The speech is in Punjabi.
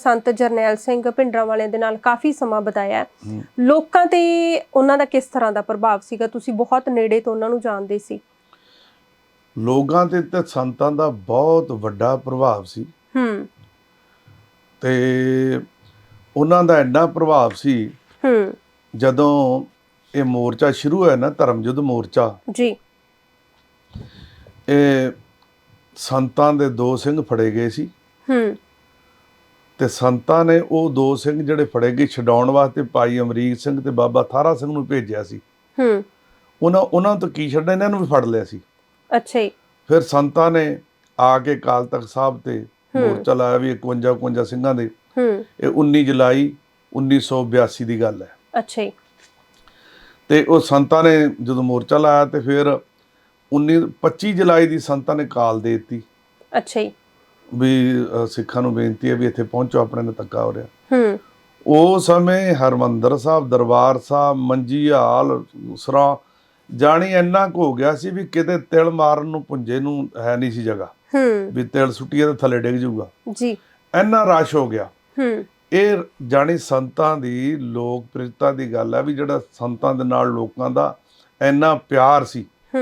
ਸੰਤ ਜਰਨੈਲ ਸਿੰਘ ਭਿੰਡਰਾਂ ਵਾਲਿਆਂ ਦੇ ਨਾਲ ਕਾਫੀ ਸਮਾਂ ਬਿਤਾਇਆ ਹੈ। ਲੋਕਾਂ ਤੇ ਉਹਨਾਂ ਦਾ ਕਿਸ ਤਰ੍ਹਾਂ ਦਾ ਪ੍ਰਭਾਵ ਸੀਗਾ? ਤੁਸੀਂ ਬਹੁਤ ਨੇੜੇ ਤੋਂ ਉਹਨਾਂ ਨੂੰ ਜਾਣਦੇ ਸੀ। ਲੋਕਾਂ ਤੇ ਤੇ ਸੰਤਾਂ ਦਾ ਬਹੁਤ ਵੱਡਾ ਪ੍ਰਭਾਵ ਸੀ। ਹੂੰ। ਤੇ ਉਹਨਾਂ ਦਾ ਐਡਾ ਪ੍ਰਭਾਵ ਸੀ ਹੂੰ। ਜਦੋਂ ਇਹ ਮੋਰਚਾ ਸ਼ੁਰੂ ਹੋਇਆ ਨਾ ਧਰਮ ਯੁੱਧ ਮੋਰਚਾ। ਜੀ। ਇਹ ਸੰਤਾਂ ਦੇ ਦੋ ਸਿੰਘ ਫੜੇ ਗਏ ਸੀ। ਹੂੰ। ਤੇ ਸੰਤਾਂ ਨੇ ਉਹ ਦੋ ਸਿੰਘ ਜਿਹੜੇ ਫੜੇ ਗਏ ਛਡਾਉਣ ਵਾਸਤੇ ਭਾਈ ਅਮਰੀਕ ਸਿੰਘ ਤੇ ਬਾਬਾ ਥਾਰਾ ਸਿੰਘ ਨੂੰ ਭੇਜਿਆ ਸੀ। ਹੂੰ। ਉਹਨਾਂ ਉਹਨਾਂ ਤੋਂ ਕੀ ਛੱਡਣਾ ਇਹਨਾਂ ਨੂੰ ਵੀ ਫੜ ਲਿਆ ਸੀ। ਅੱਛਾ ਜੀ। ਫਿਰ ਸੰਤਾਂ ਨੇ ਆ ਕੇ ਕਾਲ ਤਖਤ ਸਾਹਿਬ ਤੇ। ਮੋਰਚਾ ਲਾਇਆ ਵੀ 51 51 ਸਿੰਘਾਂ ਦੇ। ਹੂੰ। ਇਹ 19 ਜੁਲਾਈ 1982 ਦੀ ਗੱਲ ਹੈ। ਅੱਛਾ ਜੀ। ਤੇ ਉਹ ਸੰਤਾਂ ਨੇ ਜਦੋਂ ਮੋਰਚਾ ਲਾਇਆ ਤੇ ਫਿਰ 19 25 ਜੁਲਾਈ ਦੀ ਸੰਤਾਂ ਨੇ ਕਾਲ ਦੇ ਦਿੱਤੀ। ਅੱਛਾ ਜੀ। ਵੀ ਸਿੱਖਾਂ ਨੂੰ ਬੇਨਤੀ ਹੈ ਵੀ ਇੱਥੇ ਪਹੁੰਚੋ ਆਪਣੇ ਨਾਲ ਧੱਕਾ ਹੋ ਰਿਹਾ। ਹੂੰ। ਉਹ ਸਮੇਂ ਹਰਮੰਦਰ ਸਾਹਿਬ ਦਰਬਾਰ ਸਾਹਿਬ ਮੰਜੀ ਹਾਲ ਸਰਾ ਜਾਣੀ ਇੰਨਾ ਕੁ ਹੋ ਗਿਆ ਸੀ ਵੀ ਕਿਤੇ ਤਿਲ ਮਾਰਨ ਨੂੰ ਪੁੰਜੇ ਨੂੰ ਹੈ ਨਹੀਂ ਸੀ ਜਗ੍ਹਾ। ਹੂੰ। ਵੀ ਤਿਲ ਸੁੱਟੀਏ ਤਾਂ ਥੱਲੇ ਡਿੱਗ ਜਾਊਗਾ। ਜੀ। ਇੰਨਾ ਰਸ਼ ਹੋ ਗਿਆ। ਹੂੰ। ਇਹ ਜਾਣੀ ਸੰਤਾਂ ਦੀ ਲੋਕ ਪ੍ਰਿਯਤਾ ਦੀ ਗੱਲ ਹੈ ਵੀ ਜਿਹੜਾ ਸੰਤਾਂ ਦੇ ਨਾਲ ਲੋਕਾਂ ਦਾ ਇੰਨਾ ਪਿਆਰ ਸੀ।